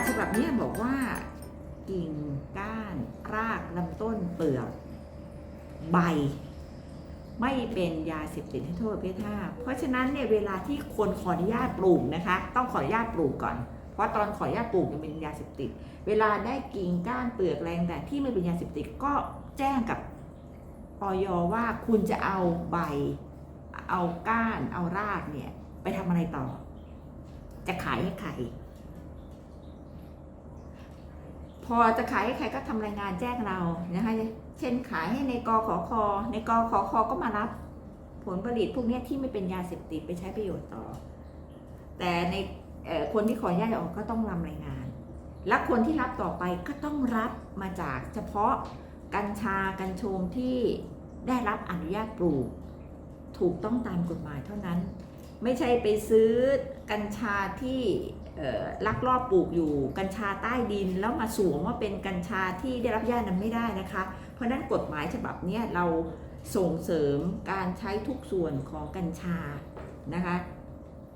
ศฉบับนี้บอกว่า กิ่งก้านรากลำต้นเปลือกใบ ไม่เป็นยาเสพติดให้โทษประเภทห้าเพราะฉะนั้นเนี่ยเวลาที่คนขออนุญาตปลูกนะคะ ต้องขออนุญาตปลูกก่อน เพราะตอนขออนุญาตปลูกเนี่ยเป็นยาเสพติด เวลาได้กิ่งก้านเปลือกแรงแต่ที่ไม่เป็นยาเสพติดก็แจ้งกับออยว่าคุณจะเอาใบ เอาก้าน เอารากเนี่ย ไปทำอะไรต่อ จะขายให้ใคร พ อจะขายให้ใครก็ทำรายงานแจ้งเรานะคะเช่นขายให้ในกขอคอในกขอคอก็มารับผลผลิตพวกนี้ที่ไม่เป็นยาเสพติดไปใช้ประโยชน์ต่อ แต่ในคนที่ขออนุญาตออกก็ต้องรำรายงาน และคนที่รับต่อไปก็ต้องรับมาจากเฉพาะกัญชากัญชงที่ได้รับอนุญาตปลูก ถูกต้องตามกฎหมายเท่านั้น ไม่ใช่ไปซื้อกัญชาที่ ลักลอบปลูกอยู่กัญชาใต้ดิน แล้วมาสวมว่าเป็นกัญชาที่ได้รับอนุญาตนั้นไม่ได้นะคะ เพราะนั้นกฎหมายฉบับนี้เราส่งเสริมการใช้ทุกส่วนของกัญชานะคะ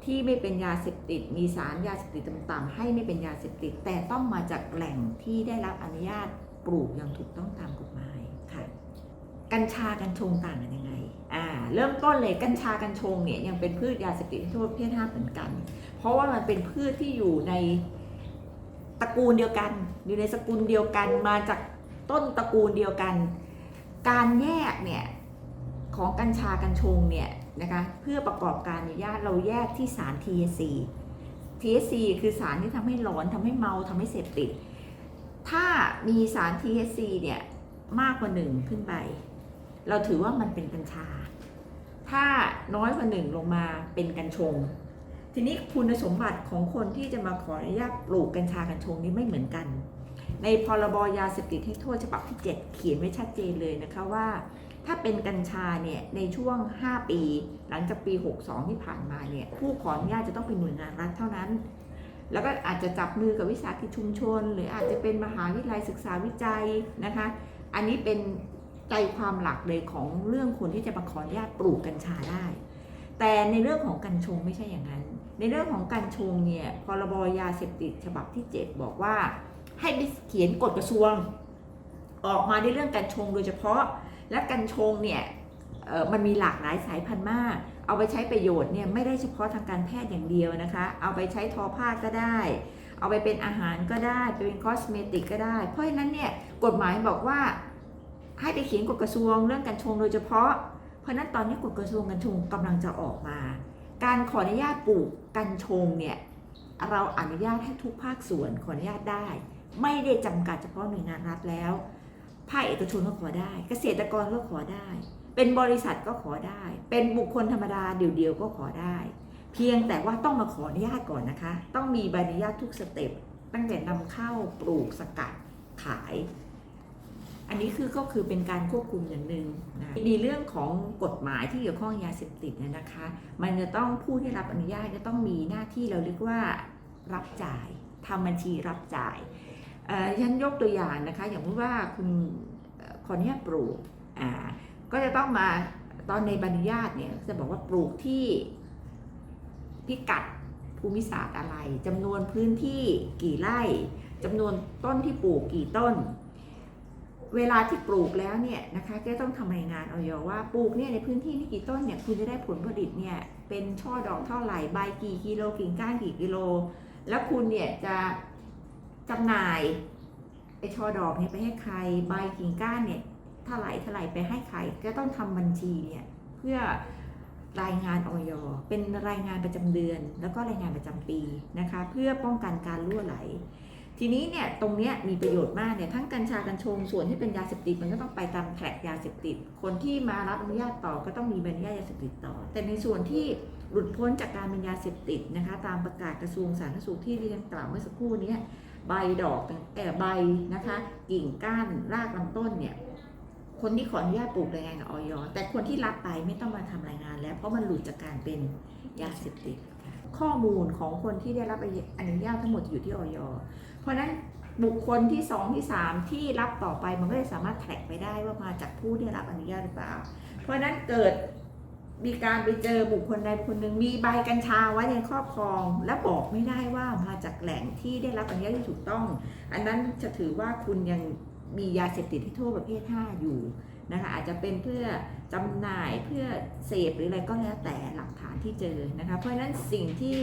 ที่ไม่เป็นยาเสพติด มีสารยาเสพติดต่ำๆให้ไม่เป็นยาเสพติด แต่ต้องมาจากแหล่งที่ได้รับอนุญาตปลูกอย่างถูกต้องตามกฎหมายค่ะ กัญชากัญชงต่างกันยังไง อ่าเริ่มต้นเลยกัญชากัญชงเนี่ยยังเป็นพืชยาเสพติดให้โทษประเพศห้าเหมือนกัน เพราะว่ามันเป็นพืชที่อยู่ในตระกูลเดียวกัน อยู่ในสกุลเดียวกันมาจากต้นตระกูลเดียวกัน การแยกเนี่ยของกัญชากัญชงเนี่ยนะคะเพื่อประกอบการอนุญาตเราแยกที่สาร THC THC คือสารที่ทำให้หลอนทำให้เมาทำให้เสพติด ถ้ามีสาร THC เนี่ยมากกว่าหนึ่งขึ้นไป เราถือว่ามันเป็นกัญชา ถ้าน้อยกว่าหนึ่งลงมาเป็นกัญชง ทีนี้คุณสมบัติของคนที่จะมาขออนุญาตปลูกกัญชากัญชงนี้ไม่เหมือนกัน ในพรบยาเสพติดให้โทษฉบับที่ 7 เขียนไว้ชัดเจนเลยนะคะว่า ถ้าเป็นกัญชาเนี่ยในช่วง 5 ปี หลังจากปี 62 ที่ผ่านมาเนี่ยผู้ขออนุญาตจะต้องเป็นหน่วยงานรัฐเท่านั้นแล้วก็อาจจะจับมือกับวิสาหกิจชุมชน หรืออาจจะเป็นมหาวิทยาลัยศึกษาวิจัยนะคะ อันนี้เป็น ใจความหลักเลยของเรื่องคนที่จะมาขออนุญาตปลูกกัญชาได้ แต่ในเรื่องของกัญชงไม่ใช่อย่างนั้น ในเรื่องของกัญชงเนี่ยพรบยาเสพติดฉบับที่ 7 บอกว่า ให้เขียนกฎกระทรวง ออกมาในเรื่องกัญชงโดยเฉพาะ และกัญชงเนี่ยมันมีหลากหลายสายพันธุ์มาก เอาไปใช้ประโยชน์เนี่ยไม่ได้เฉพาะทางการแพทย์อย่างเดียวนะคะ เอาไปใช้ทอผ้าก็ได้ เอาไปเป็นอาหารก็ได้ไปเป็นคอสเมติกก็ได้ เพราะฉะนั้นเนี่ยกฎหมายบอกว่า ให้ไปเขียนกฎกระทรวงเรื่องกัญชงโดยเฉพาะ เพราะนั้นตอนนี้กฎกระทรวงกัญชงกำลังจะออกมา การขออนุญาตปลูกกัญชงเนี่ยเราอนุญาตให้ทุกภาคส่วนขออนุญาตได้ ไม่ได้จำกัดเฉพาะหน่วยงานรัฐแล้ว ภาคเอกชนก็ขอได้ เกษตรกรก็ขอได้ เป็นบริษัทก็ขอได้ เป็นบุคคลธรรมดาเดี่ยวๆก็ขอได้ เพียงแต่ว่าต้องมาขออนุญาตก่อนนะคะ ต้องมีใบอนุญาตทุกสเต็ปตั้งแต่นำเข้าปลูกสกัดขาย อันนี้คือก็คือเป็นการควบคุมอย่างหนึ่งนะในเรื่องของกฎหมายที่เกี่ยวข้องยาเสพติดเนี่ยนะคะ มันจะต้องผู้ที่รับอนุญาตจะต้องมีหน้าที่เราเรียกว่ารับจ่ายทำบัญชีรับจ่ายเอ่อฉันยกตัวอย่างนะคะ อย่างพูดว่าคุณเอ่อขออนุญาตปลูกอ่าก็จะต้องมาตอนในใบอนุญาตเนี่ยจะบอกว่าปลูกที่พิกัดภูมิศาสตร์อะไรจำนวนพื้นที่กี่ไร่จำนวนต้นที่ปลูกกี่ต้น เวลาที่ปลูกแล้วเนี่ยนะคะก็ต้องทำรายงานออยว่าปลูกเนี่ยในพื้นที่นี่กี่ต้นเนี่ยคุณจะได้ผลผลิตเนี่ยเป็นช่อดอกเท่าไหร่ใบกี่กิโลกิ่งก้านกี่กิโล แล้วคุณเนี่ยจะจำหน่ายไอช่อดอกเนี่ยไปให้ใครใบกิ่งก้านเนี่ยเท่าไหร่เท่าไหร่ไปให้ใครก็ต้องทำบัญชีเนี่ยเพื่อรายงานออยเป็นรายงานประจำเดือน แล้วก็รายงานประจำปีนะคะ เพื่อป้องกันการรั่วไหล ทีนี้เนี่ยตรงเนี้ยมีประโยชน์มากเนี่ยทั้งกัญชากัญชงส่วนที่เป็นยาเสพติดมันก็ต้องไปตามแทร็กยาเสพติด คนที่มารับอนุญาตต่อก็ต้องมีใบอนุญาตยาเสพติดต่อ แต่ในส่วนที่หลุดพ้นจากการเป็นยาเสพติดนะคะตามประกาศกระทรวงสาธารณสุขที่ที่ฉันกล่าวเมื่อสักครู่นี้ใบดอกเออใบนะคะกิ่งก้านรากลำต้นเนี่ยคนที่ขออนุญาตปลูกรายงานกับออยแต่คนที่รับไปไม่ต้องมาทำรายงานแล้วเพราะมันหลุดจากการเป็นยาเสพติด ข้อมูลของคนที่ได้รับอนุญาตทั้งหมดอยู่ที่ออยเพราะนั้นบุคคลที่ 2 ที่ 3 ที่รับต่อไปมันก็จะสามารถแท็กไปได้ว่ามาจากผู้ที่ได้รับอนุญาตหรือเปล่า เพราะฉะนั้นเกิดมีการไปเจอบุคคลใดบุคคลหนึ่งมีใบกัญชาไว้ในครอบครอง และบอกไม่ได้ว่ามาจากแหล่งที่ได้รับอนุญาตที่ถูกต้อง อันนั้นจะถือว่าคุณยังมียาเสพติดที่โทษประเภท 5 อยู่นะคะอาจจะเป็นเพื่อ จำหน่ายเพื่อเสพหรืออะไรก็แล้วแต่หลักฐานที่เจอนะคะเพราะฉะนั้นสิ่งที่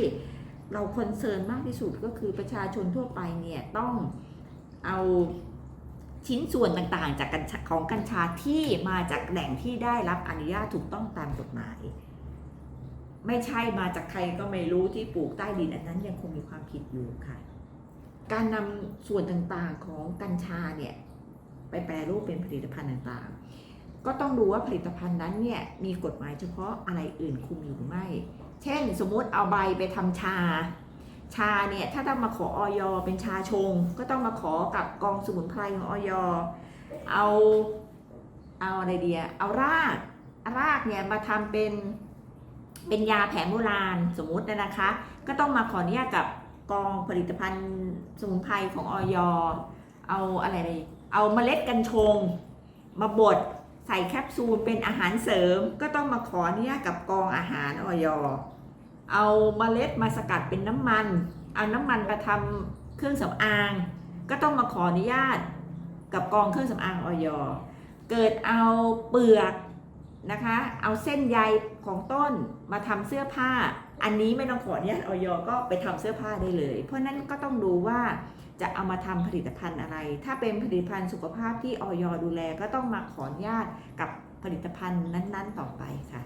เราคอนเซิร์นมากที่สุดก็คือประชาชนทั่วไปเนี่ยต้องเอาชิ้นส่วนต่างๆ จากกัญชาของกัญชาที่มาจากแหล่งที่ได้รับอนุญาตถูกต้องตามกฎหมาย ไม่ใช่มาจากใครก็ไม่รู้ที่ปลูกใต้ดินอันนั้นยังคงมีความผิดอยู่ค่ะ การนำส่วนต่างๆของกัญชาเนี่ยไปแปรรูปเป็นผลิตภัณฑ์ต่างๆ ก็ต้องดูว่าผลิตภัณฑ์นั้นเนี่ยมีกฎหมายเฉพาะอะไรอื่นคุมอยู่หรือไม่ เช่นสมมติเอาใบไปทำชา ชาเนี่ยถ้าต้องมาขอออยเป็นชาชง ก็ต้องมาขอกับกองสมุนไพรของออยเอาเอาอะไรเดียเอารากรากเนี่ยมาทำเป็นเป็นยาแผนโบราณสมมุตินะคะ ก็ต้องมาขออนุญาตกับกองผลิตภัณฑ์สมุนไพรของออยเอาอะไร เอาเมล็ดกัญชง มาบด ใส่แคปซูลเป็นอาหารเสริม ก็ต้องมาขออนุญาตกับกองอาหารออยเอาเมล็ดมาสกัดเป็นน้ำมัน เอาน้ำมันมาทำเครื่องสำอาง ก็ต้องมาขออนุญาตกับกองเครื่องสำอางออยเกิดเอาเปลือกนะคะ เอาเส้นใยของต้นมาทำเสื้อผ้า อันนี้ไม่ต้องขออนุญาตออยก็ไปทำเสื้อผ้าได้เลย เพราะฉะนั้นก็ต้องดูว่า จะเอามาทำผลิตภัณฑ์อะไร ถ้าเป็นผลิตภัณฑ์สุขภาพที่ออยดูแลก็ต้องมาขออนุญาตกับผลิตภัณฑ์นั้นๆ ต่อไปค่ะ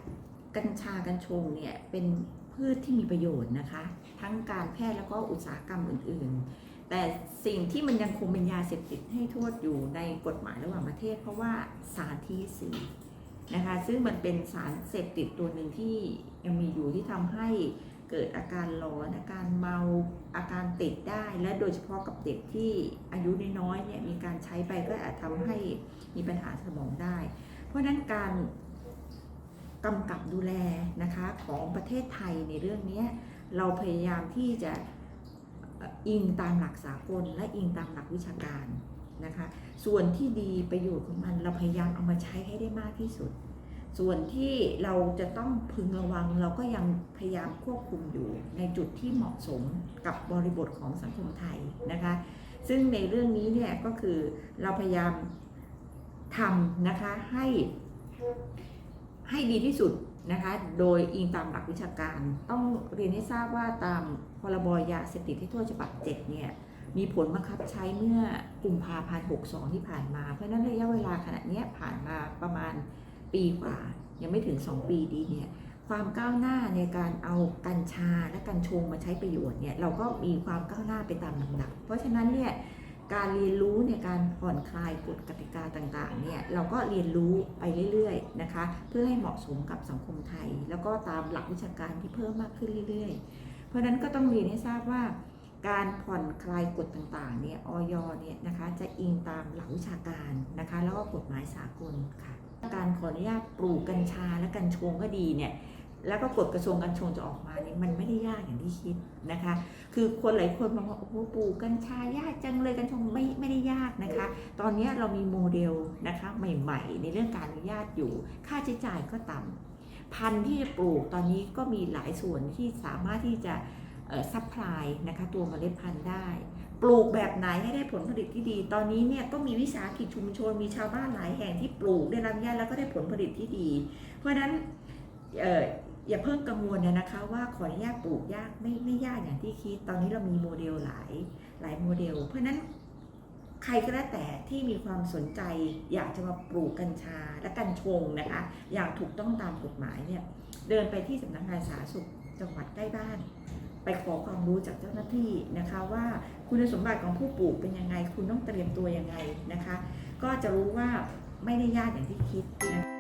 กัญชากัญชงเนี่ยเป็นพืชที่มีประโยชน์นะคะ ทั้งการแพทย์แล้วก็อุตสาหกรรมอื่นๆ แต่สิ่งที่มันยังคงเป็นยาเสพติดให้โทษอยู่ในกฎหมายระหว่างประเทศ เพราะว่าสารทีสีนะคะ ซึ่งมันเป็นสารเสพติดตัวหนึ่งที่ยังมีอยู่ที่ทำให้ เกิดอาการร้อนอาการเมาอาการติดได้ และโดยเฉพาะกับเด็กที่อายุน้อยๆเนี่ยมีการใช้ไปก็อาจทำให้มีปัญหาสมองได้ เพราะฉะนั้นการกำกับดูแลนะคะของประเทศไทยในเรื่องนี้เราพยายามที่จะอิงตามหลักสากลและอิงตามหลักวิชาการนะคะ ส่วนที่ดีประโยชน์ของมันเราพยายามเอามาใช้ให้ได้มากที่สุด ส่วนที่เราจะต้องพึงระวังเราก็ยังพยายามควบคุมอยู่ในจุดที่เหมาะสมกับบริบทของสังคมไทยนะคะ ซึ่งในเรื่องนี้เนี่ยก็คือเราพยายามทำนะคะให้ให้ดีที่สุดนะคะ โดยอิงตามหลักวิชาการ ต้องเรียนให้ทราบว่าตามพรบยาเสพติดที่โทษฉบับ7เนี่ยมีผลบังคับใช้เมื่อกุมภาพันธ์62 ที่ผ่านมา เพราะนั้นระยะเวลาขณะนี้ผ่านมาประมาณ ปีกว่า ยังไม่ถึง 2 ปีดีเนี่ยความก้าวหน้าในการเอากัญชาและกัญชงมาใช้ประโยชน์เนี่ยเราก็มีความก้าวหน้าไปตามลำดับ เพราะฉะนั้นเนี่ยการเรียนรู้ในการผ่อนคลายกฎกติกาต่างๆเนี่ยเราก็เรียนรู้ไปเรื่อยๆนะคะ เพื่อให้เหมาะสมกับสังคมไทย แล้วก็ตามหลักวิชาการที่เพิ่มมากขึ้นเรื่อยๆ เพราะฉะนั้นก็ต้องเรียนให้ทราบว่า การผ่อนคลายกฎต่างๆเนี่ยออยเนี่ยนะคะจะอิงตามหลักวิชาการนะคะ แล้วก็กฎหมายสากลค่ะ การขออนุญาตปลูกกัญชาและกัญชงก็ดีเนี่ยแล้วก็กฎกระทรวงกัญชงจะออกมาเนี่ยมันไม่ได้ยากอย่างที่คิดนะคะ คือคนหลายคนมองว่าโอ้โหปลูกกัญชายากจังเลยกัญชงไม่ไม่ได้ยากนะคะ ตอนนี้เรามีโมเดลนะคะใหม่ๆ ในเรื่องการอนุญาตอยู่ ค่าใช้จ่ายก็ต่ำพันธุ์ที่จะปลูกตอนนี้ก็มีหลายส่วนที่สามารถที่จะซัพพลายนะคะตัวเมล็ดพันธุ์ได้ ปลูกแบบไหนให้ได้ผลผลิตที่ดี ตอนนี้เนี่ยก็มีวิสาหกิจชุมชนมีชาวบ้านหลายแห่งที่ปลูกได้รับญาตแล้วก็ได้ผลผลิตที่ดี เพราะฉะนั้นอย่าเพิ่งกังวลนะคะว่าขออนุญาตปลูกยากไม่ไม่ยากอย่างที่คิด ตอนนี้เรามีโมเดลหลายหลายโมเดล เพราะฉะนั้นใครก็แล้วแต่ที่มีความสนใจ อยากจะมาปลูกกัญชาและกัญชงนะคะ อย่างถูกต้องตามกฎหมายเนี่ยเดินไปที่สำนักงานสาธารณสุขจังหวัดใกล้บ้าน ไปขอความรู้จากเจ้าหน้าที่นะคะว่าคุณสมบัติของผู้ปลูกเป็นยังไง คุณต้องเตรียมตัวยังไงนะคะ ก็จะรู้ว่าไม่ได้ยากอย่างที่คิดนะ